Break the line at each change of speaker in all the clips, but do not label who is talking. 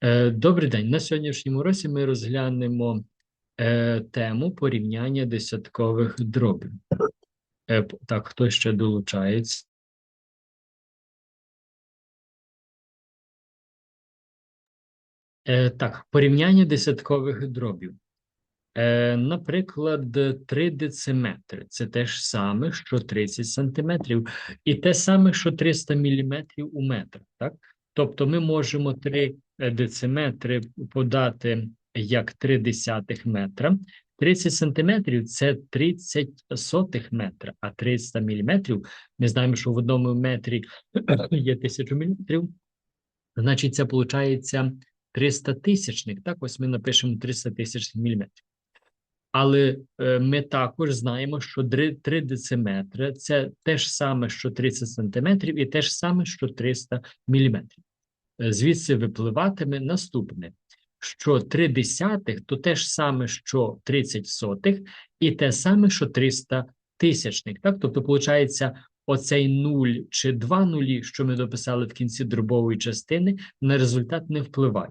Е, Добрий день. На сьогоднішньому уроці ми розглянемо е, тему порівняння десяткових дробів. Е, так, хто ще долучається? Так, порівняння десяткових дробів. Наприклад, 3 дециметри – це те ж саме, що 30 сантиметрів, і те саме, що 300 міліметрів у метр. Так? Тобто ми можемо 3 дециметри подати як 3 десятих метра. 30 сантиметрів – це 30 сотих метра, а 300 міліметрів, ми знаємо, що в одному метрі є 1000 міліметрів, значить це виходить 300 тисячних. Так, ось ми напишемо 300 тисячних міліметрів. Але е, ми також знаємо, що 3 дециметри – це те ж саме, що 30 сантиметрів, і те ж саме, що 300 міліметрів. Е, Звідси випливатиме наступне, що 3 десятих – то те ж саме, що 30 сотих, і те саме, що 300 тисячних. Так? Тобто, виходить, оцей нуль чи два нулі, що ми дописали в кінці дробової частини, на результат не впливає.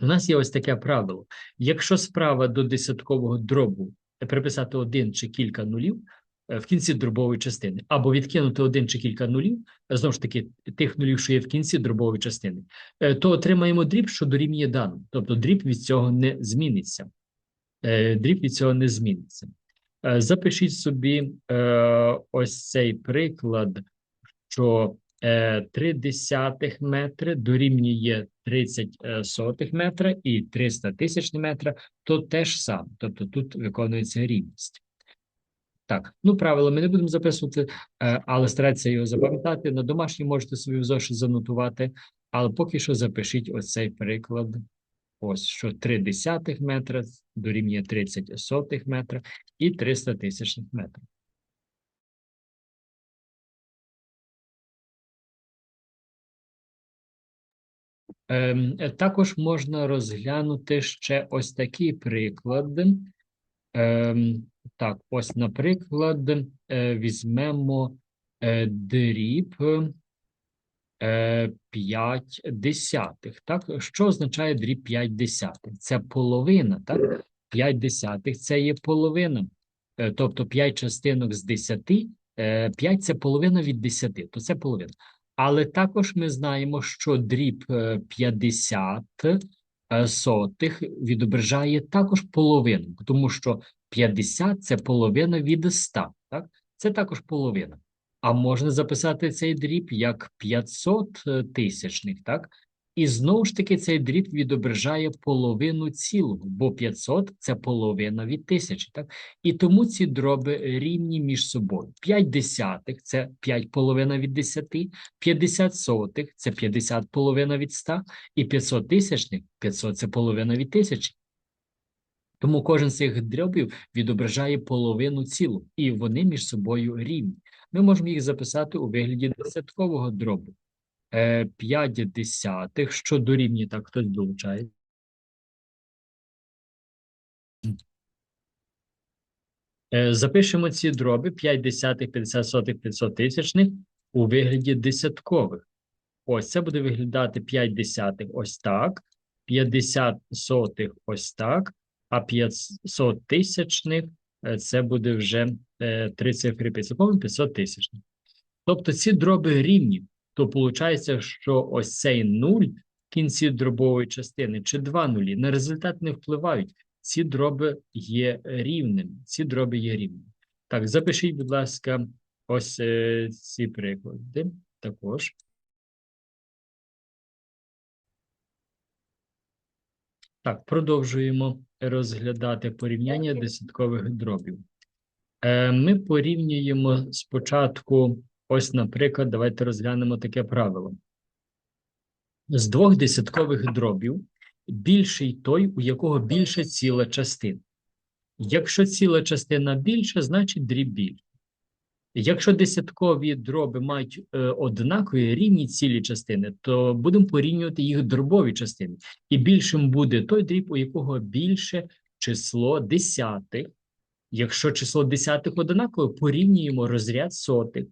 У нас є ось таке правило. Якщо справа до десяткового дробу приписати один чи кілька нулів е, в кінці дробової частини, або відкинути один чи кілька нулів, е, знову ж таки, тих нулів, що є в кінці дробової частини, е, то отримаємо дріб, що дорівнює даному. Тобто дріб від цього не зміниться. Е, Дріб від цього не зміниться. Е, Запишіть собі е, ось цей приклад, що е, 3 десятих метри дорівнює 30 е, сотих метра і 300 тисячних метра, то те ж саме. Тобто тут виконується рівність. Так, ну правило ми не будемо записувати, е, але старайтеся його запам'ятати. На домашній можете собі в зошит занотувати, але поки що запишіть ось цей приклад. Ось що 3 десятих метра дорівнює 30 сотих метра і 300 тисячних метрів. Ем, е, Також можна розглянути ще ось такий приклад. Ем, Так, ось, наприклад, е, візьмемо е, дріб е, 5 десятих. Так? Що означає дріб 5 десятих? Це половина, так? 5 десятих – це є половина. Е, Тобто 5 частинок з 10, 5 – це половина від 10, то це половина. Але також ми знаємо, що дріб е, 50 е, сотих відображає також половину, тому що 50 – це половина від 100, так? Це також половина. А можна записати цей дріб як 500 е, тисячних, так? І знову ж таки цей дріб відображає половину цілого, бо 500 – це половина від тисячі, так? І тому ці дроби рівні між собою. 5 десятих – це 5 половина від 10, 50 сотих – це 50 половина від 100, і 500 тисячних – 500 – це половина від тисячі. Тому кожен з цих дробів відображає половину цілу, і вони між собою рівні. Ми можемо їх записати у вигляді десяткового дробу. Е, 5 десятих, що дорівнює, так, хтось долучає. Е, Запишемо ці дроби 5 десятих, 50 сотих, 500 тисячних у вигляді десяткових. Ось це буде виглядати 5 десятих ось так, 50 сотих ось так, а 500 тисячних е, це буде вже е, три цифри під 500 тисячних. Тобто ці дроби рівні, то виходить, що ось цей нуль в кінці дробової частини чи два нулі на результат не впливають. Ці дроби є рівними. Ці дроби є рівними. Так, запишіть, будь ласка, ось е, ці приклади також. Так, продовжуємо розглядати порівняння десяткових дробів. Е, Ми порівнюємо спочатку, ось, наприклад, давайте розглянемо таке правило. З двох десяткових дробів більший той, у якого більше ціла частина. Якщо ціла частина більша, значить дріб більше. Якщо десяткові дроби мають е, однакові рівні цілі частини, то будемо порівнювати їх дробові частини. І більшим буде той дріб, у якого більше число десятих. Якщо число десятих однакове, порівнюємо розряд сотих.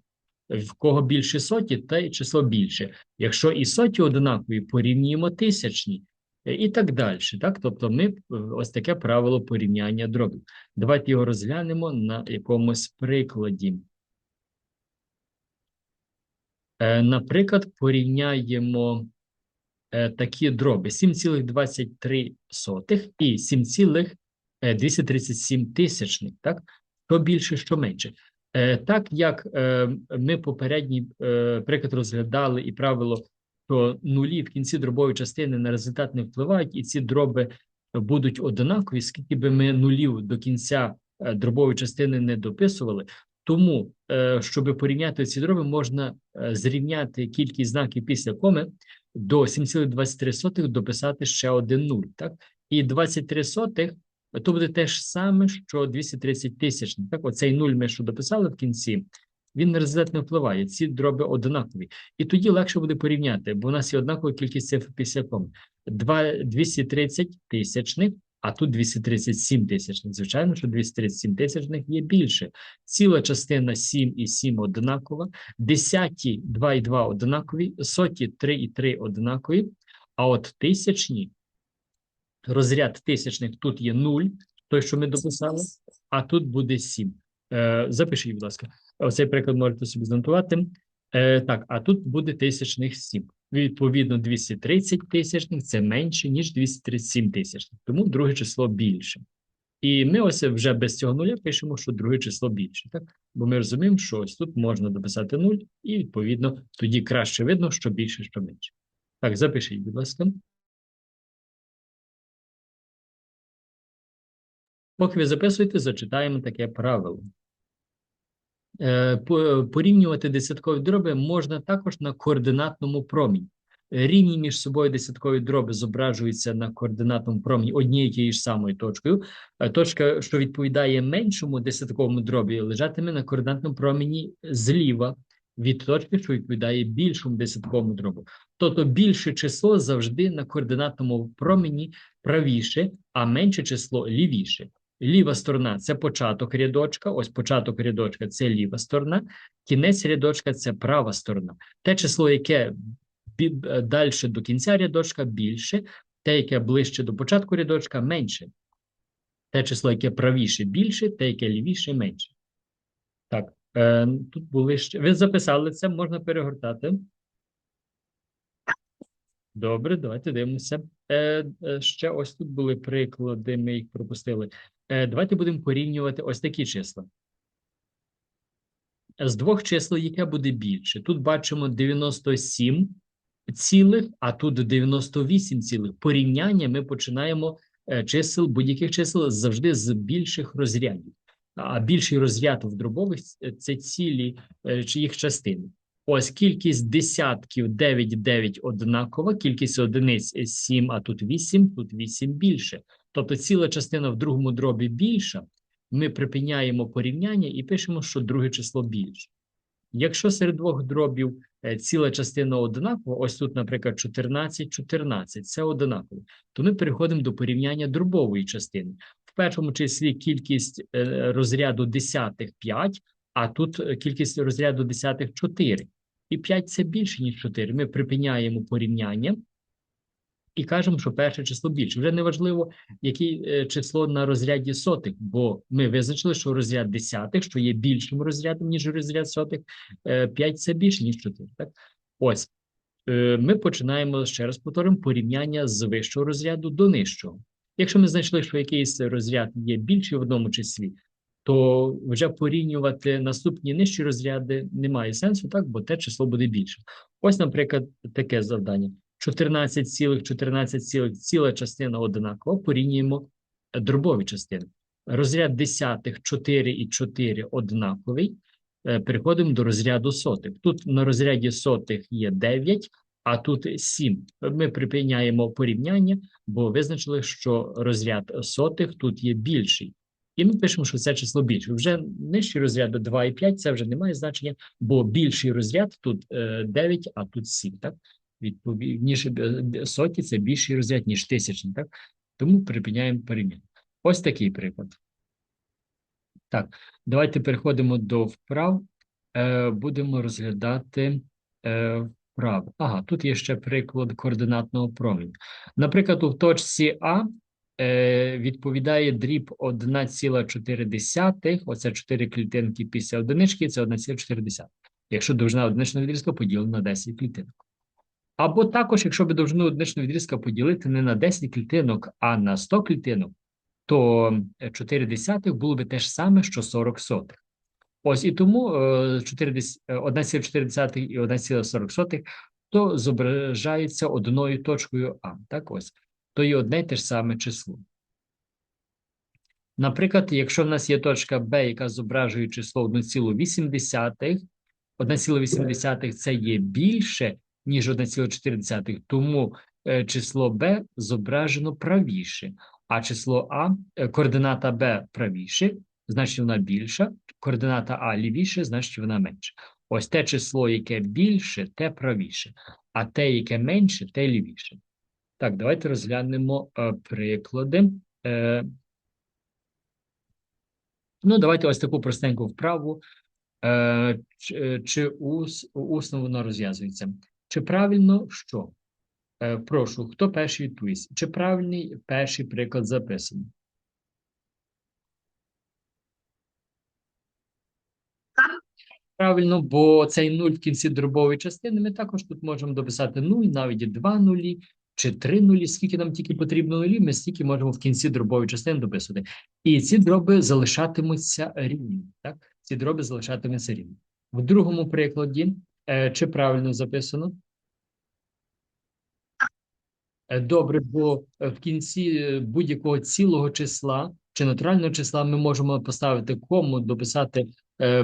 В кого більше соті, те число більше. Якщо і соті однакові, порівнюємо тисячні е, і так далі. Так? Тобто ми е, ось таке правило порівняння дробів. Давайте його розглянемо на якомусь прикладі. Е, Наприклад, порівняємо такі дроби 7,23 і 7,237 тисячних, так? Що більше, що менше. Е, Так як е, ми попередній е, приклад розглядали і правило, що нулі в кінці дробової частини на результат не впливають, і ці дроби будуть однакові, скільки би ми нулів до кінця дробової частини не дописували, тому, щоб порівняти ці дроби, можна зрівняти кількість знаків після коми до 7,23 дописати ще один нуль. Так? І 23 сотих то буде те ж саме, що 230 тисяч. Так, оцей нуль ми що дописали в кінці, він на результат не впливає. Ці дроби однакові. І тоді легше буде порівняти, бо у нас є однакова кількість цифр після. Два- 230 тисячних, а тут 237 тисячних. Звичайно, що 237 тисячних є більше. Ціла частина 7 і 7 однакова, десяті 2 і 2 однакові, соті 3 і 3 однакові, а от тисячні, розряд тисячних тут є 0, той, що ми дописали, а тут буде 7. Е, запишіть, будь ласка. Оцей приклад можете собі занотувати. Е, так, а тут буде тисячних 7. Відповідно, 230 тисячних це менше, ніж 237 тисячних. Тому друге число більше. І ми ось вже без цього нуля пишемо, що друге число більше. Так? Бо ми розуміємо, що ось тут можна дописати 0, і відповідно тоді краще видно, що більше, що менше. Так, запишіть, будь ласка. Поки ви записуєте, зачитаємо таке правило. Е, Порівнювати десяткові дроби можна також на координатному промені. Рівні між собою десяткові дроби зображуються на координатному промені однією тією ж самою точкою. Е, Точка, що відповідає меншому десятковому дробі, лежатиме на координатному промені зліва від точки, що відповідає більшому десятковому дробу. Тобто більше число завжди на координатному промені правіше, а менше число лівіше. Ліва сторона це початок рядочка. Ось початок рядочка це ліва сторона, кінець рядочка це права сторона. Те число, яке далі до кінця рядочка більше, те, яке ближче до початку рядочка, менше. Те число, яке правіше більше, те, яке лівіше менше. Так, е, тут були ще. Ви записали це, можна перегортати. Добре, давайте дивимося. Е, е, ще ось тут були приклади, ми їх пропустили. Е, давайте будемо порівнювати ось такі числа. З двох чисел, яке буде більше? Тут бачимо 97 цілих, а тут 98 цілих. Порівняння ми починаємо е, чисел, будь-яких чисел завжди з більших розрядів. А більший розряд в дробових – це цілі е, чи їх частини. Ось кількість десятків 9, 9 однакова, кількість одиниць 7, а тут 8, тут 8 більше. Тобто ціла частина в другому дробі більша, ми припиняємо порівняння і пишемо, що друге число більше. Якщо серед двох дробів е, ціла частина однакова, ось тут, наприклад, 14, 14, це однаково, то ми переходимо до порівняння дробової частини. В першому числі кількість е, розряду десятих 5, а тут е, кількість розряду десятих 4. І 5 це більше, ніж 4. Ми припиняємо порівняння і кажемо, що перше число більше. Вже не важливо, яке число на розряді сотих, бо ми визначили, що розряд десятих, що є більшим розрядом, ніж розряд сотих, 5 це більше, ніж 4. Так? Ось. Е, Ми починаємо, ще раз повторимо, порівняння з вищого розряду до нижчого. Якщо ми знайшли, що якийсь розряд є більший в одному числі, то вже порівнювати наступні нижчі розряди немає сенсу, так, бо те число буде більше. Ось, наприклад, таке завдання. 14 цілих, 14 цілих, ціла частина одинакова, порівнюємо дробові частини. Розряд десятих 4 і 4 однаковий. Е, Переходимо до розряду сотих. Тут на розряді сотих є 9, а тут 7. Ми припиняємо порівняння, бо визначили, що розряд сотих тут є більший. І ми пишемо, що це число більше. Вже нижчі розряди 2 і 5, це вже не має значення, бо більший розряд тут е, 9, а тут 7. Так? Відповідніше соті це більший розряд, ніж тисячний. Так? Тому припиняємо порівняння. Ось такий приклад. Так, давайте переходимо до вправ. е, будемо розглядати е, вправи. Ага, тут є ще приклад координатного променю. Наприклад, у точці А е, відповідає дріб 1,4, оце 4 клітинки після одинички, це 1,4. Якщо довжина одиничного відрізка поділена на 10 клітинок. Або також, якщо би довжину одиничного відрізка поділити не на 10 клітинок, а на 100 клітинок, то 4 десятих було би те ж саме, що 40 сотих. Ось і тому 1,4 і 1,40 то зображаються одною точкою А. Так ось. То є одне й те ж саме число. Наприклад, якщо в нас є точка Б, яка зображує число 1,8, 1,8 це є більше, ніж 1,4, тому е, число Б зображено правіше, а число А, е, координата Б правіше, значить вона більша, координата А лівіше, значить вона менша. Ось те число, яке більше, те правіше, а те, яке менше, те лівіше. Так, давайте розглянемо е, приклади. Ну, давайте ось таку простеньку вправу. Чи, чи ус, усно вона розв'язується? Чи правильно що? Е, Прошу, хто перший відповість? Чи правильний перший приклад записаний? Правильно, бо цей нуль в кінці дробової частини ми також тут можемо дописати нуль, навіть два нулі чи три нулі. Скільки нам тільки потрібно нулі, ми стільки можемо в кінці дробової частини дописувати. І ці дроби залишатимуться рівні. Так, ці дроби залишатимуться рівні. В другому прикладі, е, чи правильно записано? Е, Добре, бо е, в кінці будь-якого цілого числа чи натурального числа ми можемо поставити кому, дописати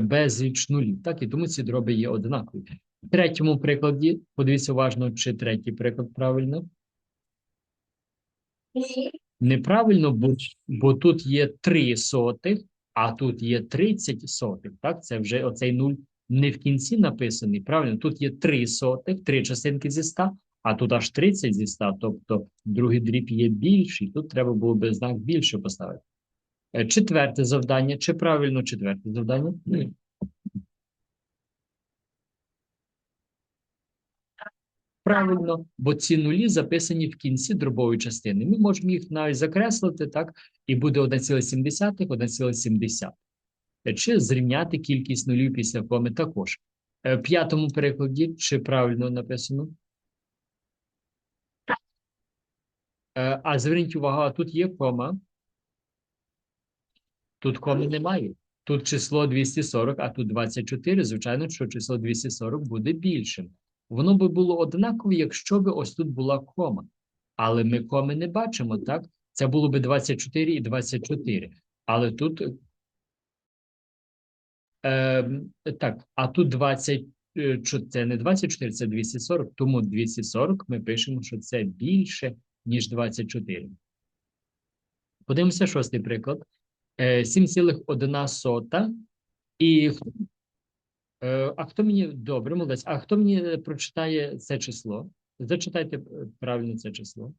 безліч нулів. Так, і тому ці дроби є однакові. В третьому прикладі, подивіться уважно, чи третій приклад правильно. Неправильно, бо, бо тут є 3 сотих, а тут є 30 сотих. Так, це вже оцей нуль не в кінці написаний. Правильно, тут є 3 сотих, 3 частинки зі 100, а тут аж 30 зі 100, тобто другий дріб є більший. Тут треба було би знак більше поставити. Е, Четверте завдання. Чи правильно четверте завдання? Ні. Правильно, бо ці нулі записані в кінці дробової частини. Ми можемо їх навіть закреслити, так, і буде 1,7, 1,7. Чи зрівняти кількість нулів після коми також. Е, В п'ятому перекладі, чи правильно написано? Е, А зверніть увагу, тут є кома. Тут коми немає. Тут число 240, а тут 24. Звичайно, що число 240 буде більшим. Воно би було однакове, якщо б ось тут була кома. Але ми коми не бачимо, так? Це було би 24 і 24. Але тут. Е, так, а тут 20, е, це не 24, це 240, тому 240 ми пишемо, що це більше, ніж 24. Подивимося шостий приклад. Е, 7,1 і Е, А хто мені добре, молодець. А хто мені е, прочитає це число? Зачитайте е, правильно це число.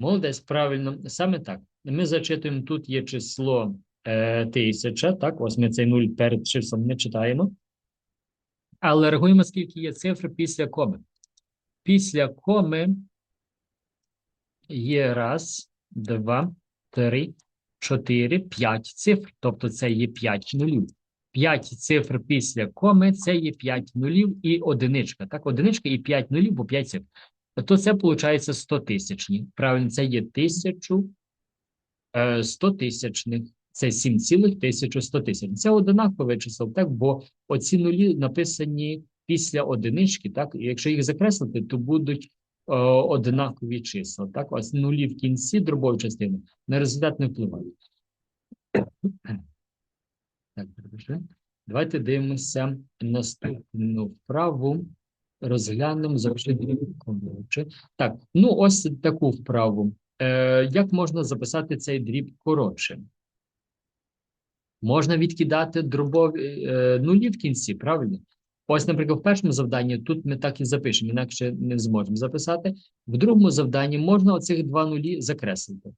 Молодець, правильно. Саме так. Ми зачитуємо, тут є число е, тисяча, так, ось ми цей нуль перед числом не читаємо. Але рахуємо, скільки є цифр після коми. Після коми є раз, два, три, чотири, п'ять цифр. Тобто це є п'ять нулів. П'ять цифр після коми це є п'ять нулів і одиничка. Так, одиничка і п'ять нулів, бо п'ять цифр. То це виходить 100 тисячні. Правильно, це є тисячу е, 100 тисячних. Це 7,1100 тисяч. Це одинакове число, так? Бо оці нулі написані після одинички, так? І якщо їх закреслити, то будуть о, одинакові числа. Так, ось нулі в кінці дробової частини на результат не впливають. Так. Давайте дивимося наступну вправу. Розглянемо завжди коротше. Так, ну ось таку вправу. Е, як можна записати цей дріб коротше? Можна відкидати дробові е, нулі в кінці, правильно? Ось, наприклад, в першому завданні тут ми так і запишемо, інакше не зможемо записати. В другому завданні можна оцих два нулі закреслити.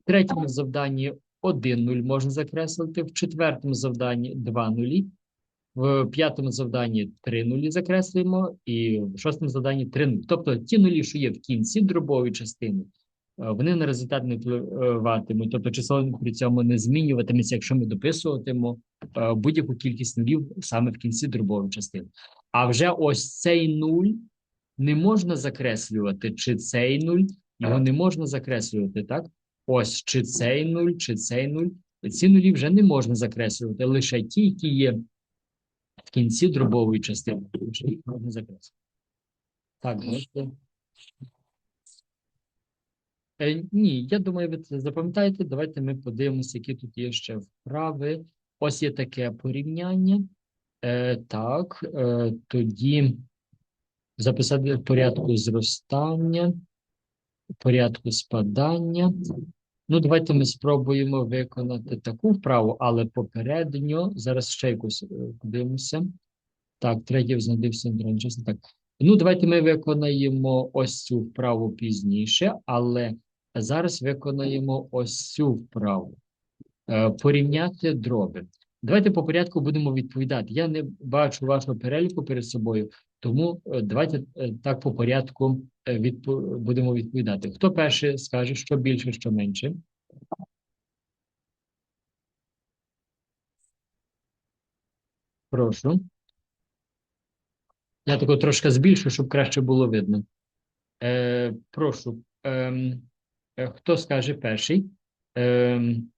В третьому завданні один нуль можна закреслити, в четвертому завданні два нулі, в п'ятому завданні три нулі закреслюємо, і в шостому завданні три нулі. Тобто ті нулі, що є в кінці дробової частини, е, вони на результат не впливатимуть, тобто число при цьому не змінюватиметься, якщо ми дописуватимемо е, будь-яку кількість нулів саме в кінці дробової частини. А вже ось цей нуль не можна закреслювати, чи цей нуль, його не можна закреслювати, так? Ось чи цей нуль, чи цей нуль. Ці нулі вже не можна закреслювати, лише ті, які є в кінці дробової частини. Лише їх можна закреслити. Так, можете. Е, ні, я думаю, ви це запам'ятаєте. Давайте ми подивимося, які тут є ще вправи. Ось є таке порівняння. Е, так, е, тоді записати в порядку зростання, в порядку спадання. Ну, давайте ми спробуємо виконати таку вправу, але попередньо зараз ще якусь е, подивимося. Так, третій знайдився чесно. Так. Ну, давайте ми виконаємо ось цю вправу пізніше, але зараз виконаємо ось цю вправу. Е, порівняти дроби. Давайте по порядку будемо відповідати. Я не бачу вашого переліку перед собою, тому е, давайте так по порядку будемо відповідати. Хто перший скаже, що більше, що менше? Прошу. Я тако трошки збільшу, щоб краще було видно. Е, прошу. Ем, е, хто скаже перший? Ем,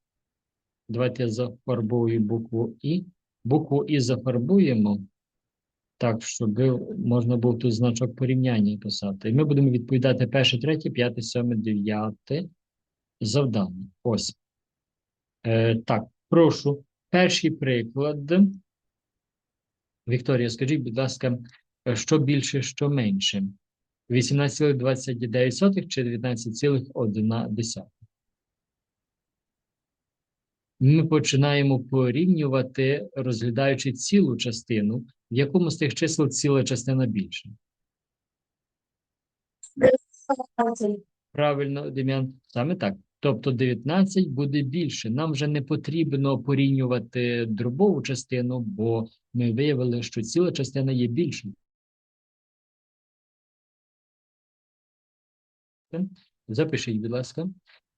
давайте я зафарбую букву І. Букву І зафарбуємо. Так, щоб можна було тут значок порівняння писати. І ми будемо відповідати перше, третє, п'яте, сьоме, дев'яте завдання. Ось. Е, так, прошу. Перший приклад. Вікторія, скажіть, будь ласка, що більше, що менше? 18,29 чи 19,1? Ми починаємо порівнювати, розглядаючи цілу частину, в якому з тих чисел ціла частина більше. Правильно, Дем'ян, саме так. Тобто 19 буде більше. Нам вже не потрібно порівнювати дробову частину, бо ми виявили, що ціла частина є більшою. Запишіть, будь ласка.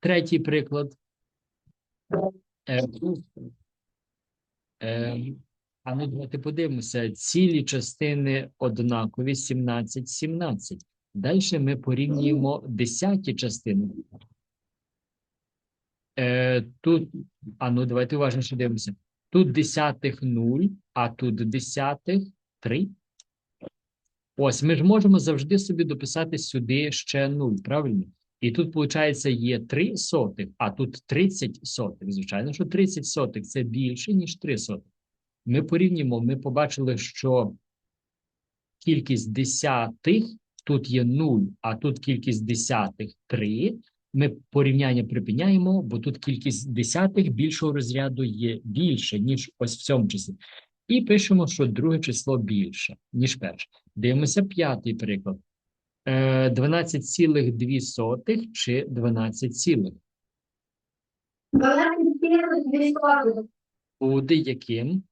Третій приклад. Е, е, а ну давайте подивимося. Цілі частини однакові 17, 17. Далі ми порівнюємо десяті частини. Е, тут, а ну давайте уважніше дивимося. Тут десятих 0, а тут десятих 3. Ось, ми ж можемо завжди собі дописати сюди ще 0, правильно? І тут, виходить, є 3 сотих, а тут 30 сотих. Звичайно, що 30 сотих це більше, ніж 3 сотих. Ми порівнюємо, ми побачили, що кількість десятих тут є 0, а тут кількість десятих 3. Ми порівняння припиняємо, бо тут кількість десятих більшого розряду є більше, ніж ось в цьому числі. І пишемо, що друге число більше, ніж перше. Дивимося п'ятий приклад. Е, 12,2 чи 12 цілих? Буде яким?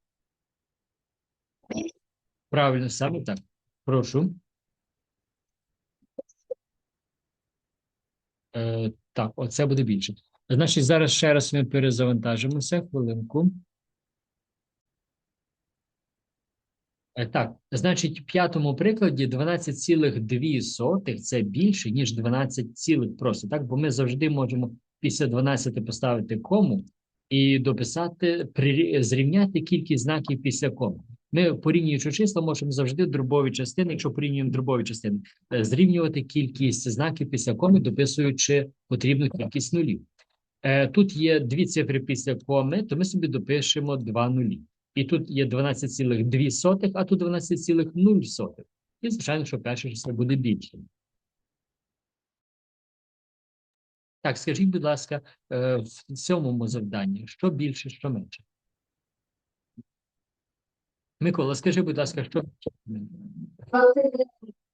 Правильно, саме так. Прошу. Е, так, оце буде більше. Значить, зараз ще раз ми перезавантажимося. Хвилинку. Е, Так, значить, в п'ятому прикладі 12,2 це більше, ніж 12 цілих просто, так? Бо ми завжди можемо після 12 поставити кому і дописати, зрівняти кількість знаків після кому. Ми, порівнюючи числа, можемо завжди дробові частини, якщо порівнюємо дробові частини, е, зрівнювати кількість знаків після коми, дописуючи потрібну кількість нулів. Е, Тут є дві цифри після коми, то ми собі допишемо два нулі. І тут є 12,2, а тут 12,0. І, звичайно, що перше число буде більше. Так, скажіть, будь ласка, е, в сьомому завданні, що більше, що менше? Микола, скажи, будь ласка, що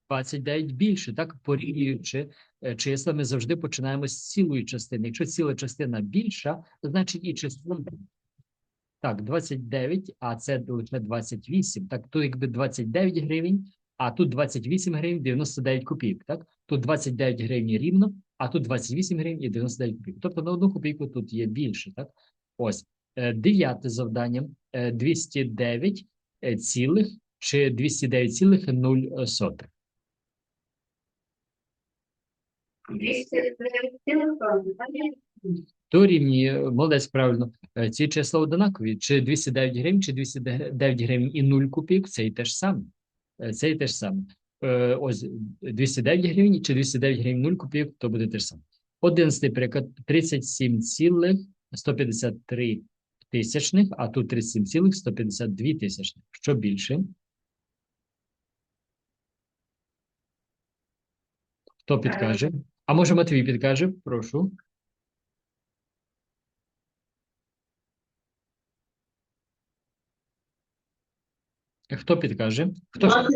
29 більше, так? Порівнюючи е, числа, ми завжди починаємо з цілої частини. Якщо ціла частина більша, значить і число. Так, 29, а це лише 28. Так, тут якби 29 гривень, а тут 28 гривень 99 копійок. Так, тут 29 гривень рівно, а тут 28 гривень і 99 копійок. Тобто на одну копійку тут є більше. Так, ось Е, дев'яте завдання Е, 209 е, цілих чи 209 цілих 0 сотих. То рівні, молодець, правильно. Е, Ці числа однакові. Чи 209 гривень, чи 209 гривень і 0 копійок, це і те ж саме. Е, Це і те ж саме. Е, Ось 209 гривень, чи 209 гривень 0 копійок, то буде те ж саме. Одинадцятий приклад 37 153 тисячних, а тут 37 цілих 152 тисячних. Що більше? Хто підкаже? А може Матвій підкаже? Прошу. Хто підкаже? Хто?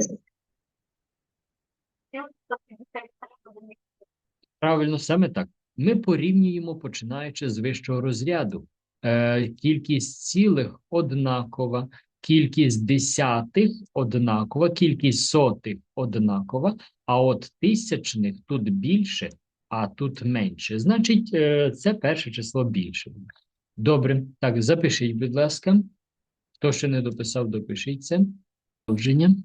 Правильно, саме так. Ми порівнюємо, починаючи з вищого розряду. Е, кількість цілих однакова, кількість десятих однакова, кількість сотих однакова, а от тисячних тут більше, а тут менше. Значить, е, це перше число більше. Добре, так, запишіть, будь ласка. Хто ще не дописав, допишіть це. Продовження.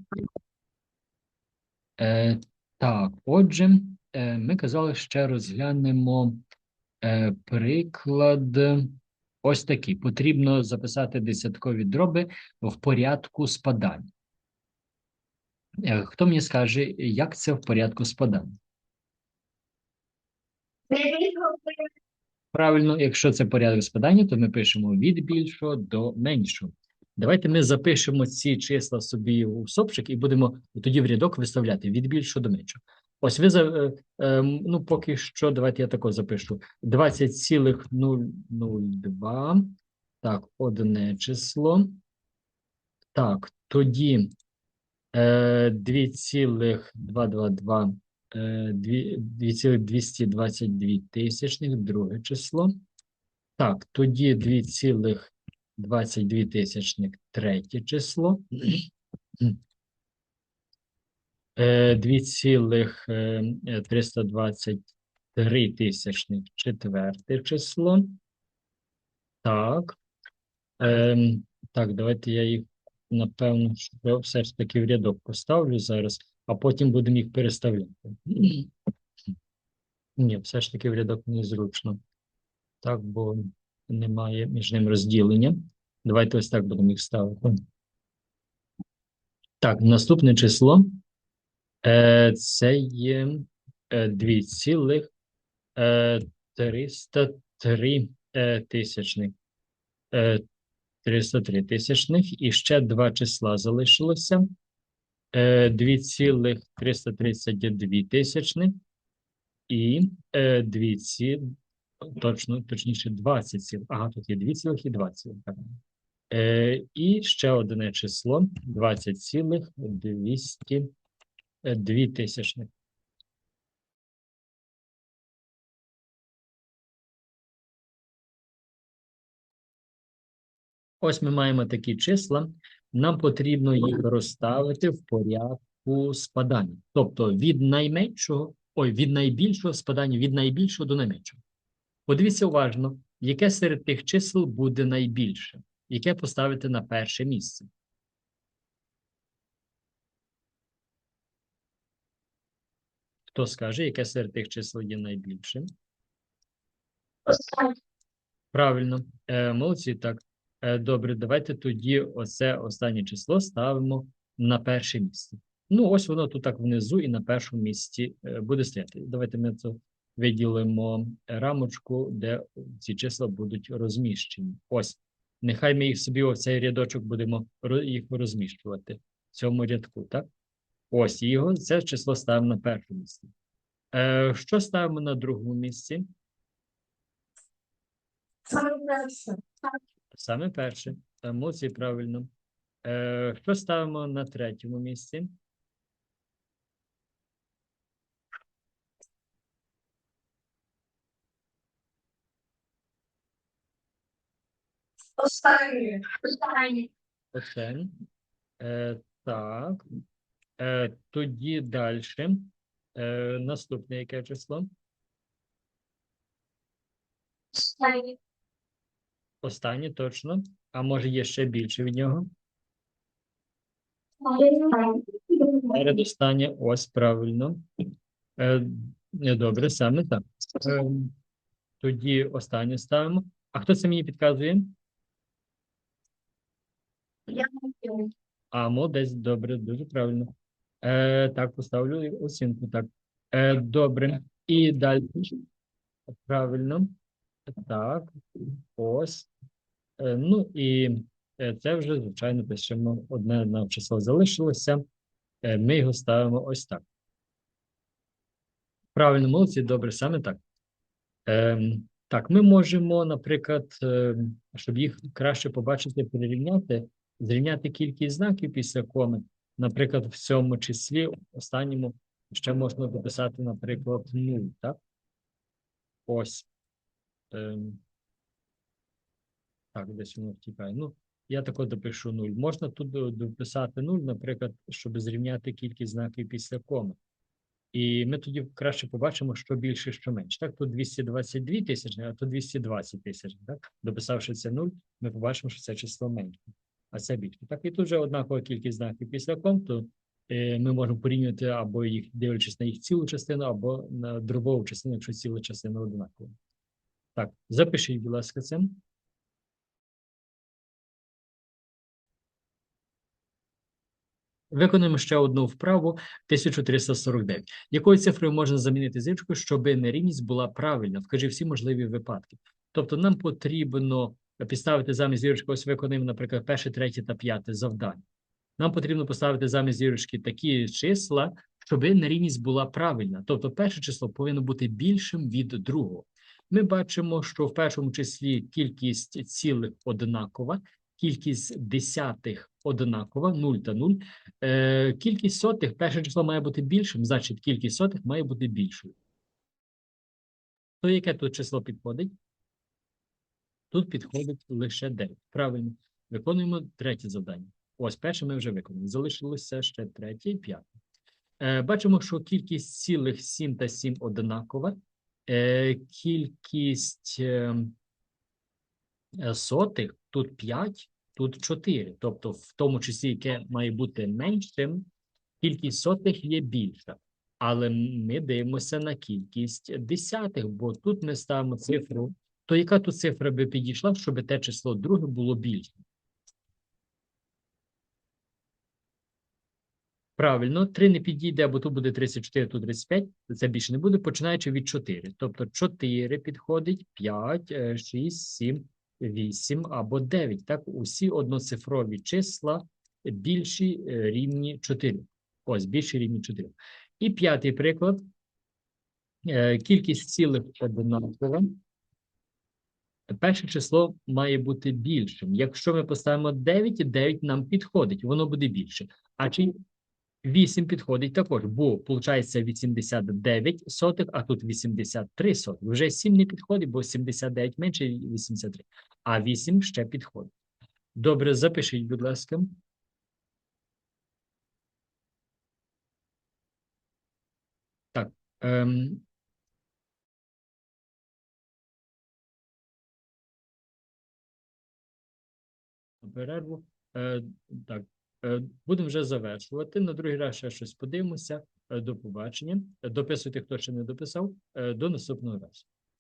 Е, так, отже, е, ми казали, ще розглянемо е, приклад. Ось такий. Потрібно записати десяткові дроби в порядку спадання. Е, Хто мені скаже, як це в порядку спадання? Правильно, якщо це порядок спадання, то ми пишемо від більшого до меншого. Давайте ми запишемо ці числа собі у стопчик і будемо тоді в рядок виставляти від більшого до меншого. Ось ви е, е, ну поки що, давайте я тако запишу: 20,002. Так, одне число. Так, тоді е, 2,222, е, 2,222 тисячних, друге число. Так, тоді 2,22 тисячних, третє число. Е, 2,323 тисячних, четверте число. Так. Ем, так, давайте я їх, напевно, все ж таки в рядок поставлю зараз, а потім будемо їх переставляти. Ні, все ж таки в рядок незручно. Так, бо немає між ним розділення. Давайте ось так будемо їх ставити. Так, наступне число. Е, це є е, 2,303 е, тисячних. Е, 303 тисячних. І ще два числа залишилося. Е, 2,332 тисячних. І е, 2 ці, точно, точніше 20 ціл. Ага, тут є 2 цілих і 2 цілих. так. І ще одне число 20 цілих 200 2 тисячних. Ось ми маємо такі числа. Нам потрібно їх розставити в порядку спадання. Тобто від найменшого, ой, від найбільшого спадання, від найбільшого до найменшого. Подивіться уважно, яке серед тих чисел буде найбільше, яке поставити на перше місце. Хто скаже, яке серед тих чисел є найбільшим? Правильно, е, молодці, так. Е, добре, давайте тоді оце останнє число ставимо на перше місце. Ну, ось воно тут так внизу і на першому місці е, буде стояти. Давайте ми це виділимо рамочку, де ці числа будуть розміщені. Ось, нехай ми їх собі в цей рядочок будемо їх розміщувати в цьому рядку, так? Ось його, це число ставимо на першому місці. Е, що ставимо на другому місці? Саме перше. Е, Молодці, правильно. Е, що ставимо на третьому місці?
Останнє. Останнє.
Оце. Е, так. Е, тоді далі. Е, наступне яке число?
Останнє.
Останнє точно. А може є ще більше від нього? Передостаннє, ось правильно. Е, добре, саме так. Е, тоді останнє ставимо. А хто це мені підказує?
Я
А, молодець, добре, дуже правильно. Е, так, поставлю оцінку. Так. Е, добре. І далі. Правильно. Так. Ось. Е, ну і е, це вже, звичайно, пишемо одне нам число залишилося. Е, ми його ставимо ось так. Правильно, молодці, добре, саме так. Ем, так, ми можемо, наприклад, ем, щоб їх краще побачити, перерівняти, зрівняти кількість знаків після коми. Наприклад, в цьому числі, останньому, ще можна дописати, наприклад, 0, так? Ось. Ем, так, десь воно втікає. Ну, я тако допишу 0. Можна тут дописати 0, наприклад, щоб зрівняти кількість знаків після коми. І ми тоді краще побачимо, що більше, що менше. Так, тут 222 тисячі, а тут 220 тисяч. Так? Дописавши це 0, ми побачимо, що це число менше, а це більше. Так, і тут вже однакова кількість знаків після ком, то е, ми можемо порівнювати або їх, дивлячись на їх цілу частину, або на дробову частину, якщо ціла частина однакова. Так, запишіть, будь ласка, це. Виконуємо ще одну вправу 1349. Якою цифрою можна замінити зірочку, щоб нерівність була правильна? Вкажи всі можливі випадки. Тобто нам потрібно підставити замість зірочки, ось виконуємо, наприклад, перше, третє та п'яте завдання. Нам потрібно поставити замість зірочки такі числа, щоб нерівність була правильна. Тобто перше число повинно бути більшим від другого. Ми бачимо, що в першому числі кількість цілих однакова, кількість десятих однакова, 0 та 0. Е, кількість сотих, перше число має бути більшим, значить кількість сотих має бути більшою. То яке тут число підходить? Тут підходить лише 9. Правильно. Виконуємо третє завдання. Ось перше ми вже виконали. Залишилося ще третє і п'яте. Е, бачимо, що кількість цілих 7 та 7 однакова. Е, кількість е, сотих тут 5, тут 4. Тобто, в тому числі, яке має бути меншим, кількість сотих є більша. Але ми дивимося на кількість десятих, бо тут ми ставимо цифру. То яка тут цифра би підійшла, щоб те число друге було більше? Правильно, 3 не підійде, бо тут буде 34, тут 35, це більше не буде, починаючи від 4. Тобто 4 підходить, 5, 6, 7, 8 або 9. Так, усі одноцифрові числа більші е, рівні 4. Ось, більші рівні 4. І п'ятий приклад. Е, Кількість цілих однакова. Перше число має бути більшим. Якщо ми поставимо 9, 9 нам підходить, воно буде більше. А чи 8 підходить також, бо виходить 89 сотих, а тут 83 сотих. Вже 7 не підходить, бо 79 менше 83, а 8 ще підходить. Добре, запишіть, будь ласка. Так. Ем, перерву. Е, так, е, будемо вже завершувати. На другий раз ще щось подивимося. Е, до побачення. Дописуйте, хто ще не дописав. До наступного разу.